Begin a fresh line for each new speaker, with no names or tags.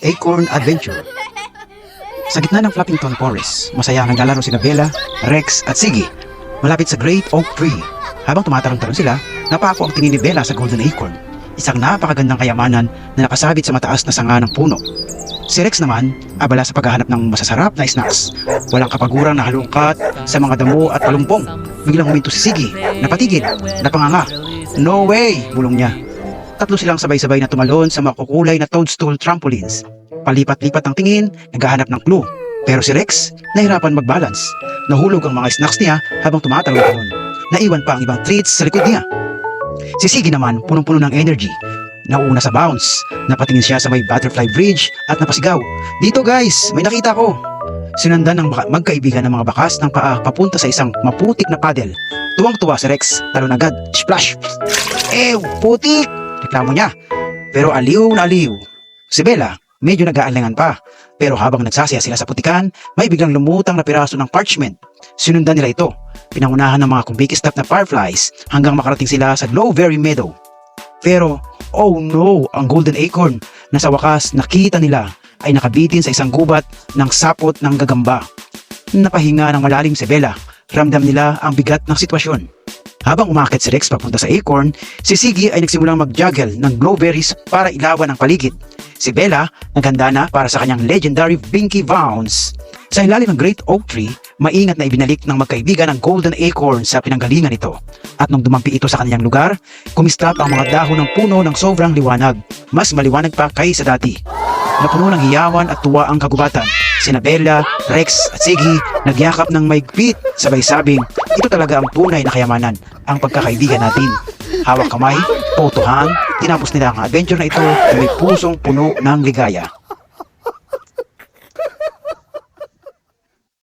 Acorn Adventure. Sa gitna ng Flappington Forest, masaya ang naglalaro sina Bella, Rex at Siggy malapit sa Great Oak Tree. Habang tumatarong-tarong sila, napako ang tingin ni Bella sa Golden Acorn, isang napakagandang kayamanan na nakasabit sa mataas na sanga ng puno. Si Rex naman, abala sa paghahanap ng masasarap na snacks. Walang kapagurang na halungkat sa mga damo at palumpong. Biglang huminto si Siggy, napatigil, napanganga. No way! Bulong niya. Tatlo silang sabay-sabay na tumalon sa makukulay na toadstool trampolines. Palipat-lipat ang tingin, naghahanap ng clue. Pero si Rex, nahirapan mag-balance. Nahulog ang mga snacks niya habang tumatalon-talon. Naiwan pa ang ibang treats sa likod niya. Si Siggy naman, punong-puno ng energy. Nauuna sa bounce, napatingin siya sa may butterfly bridge at napasigaw. Dito guys, may nakita ko. Sinundan ng magkaibigan ng mga bakas ng paa papunta sa isang maputik na paddle. Tuwang-tuwa si Rex, talon agad, splash! Ew, putik! Reklamo niya. Pero aliw na aliw. Si Bella, medyo nag-aalangan pa. Pero habang nagsasaya sila sa putikan, may biglang lumutang na piraso ng parchment. Sinundan nila ito. Pinangunahan ng mga kumbikistap na fireflies hanggang makarating sila sa Glowberry Meadow. Pero, oh no, ang Golden Acorn na sa wakas nakita nila ay nakabitin sa isang gubat ng sapot ng gagamba. Napahinga ng malalim si Bella. Ramdam nila ang bigat ng sitwasyon. Habang umakit si Rex papunta sa Acorn, si Siggy ay nagsimulang mag-juggle ng glowberries para ilawan ang paligid. Si Bella naghanda na para sa kanyang legendary Binky Bounce. Sa ilalim ng Great Oak Tree, maingat na ibinalik ng magkaibigan ang Golden Acorn sa pinanggalingan nito. At nung dumampi ito sa kanyang lugar, kumistap ang mga dahon ng puno ng sobrang liwanag. Mas maliwanag pa kaysa dati. Napuno ng hiyawan at tuwa ang kagubatan. Sina Bella, Rex at Siggy nagyakap ng maigpit sabay sabing, ito talaga ang tunay na kayamanan, ang pagkakaibigan natin. Hawak kamay, potohan, tinapos nila ang adventure na ito na may pusong puno ng ligaya.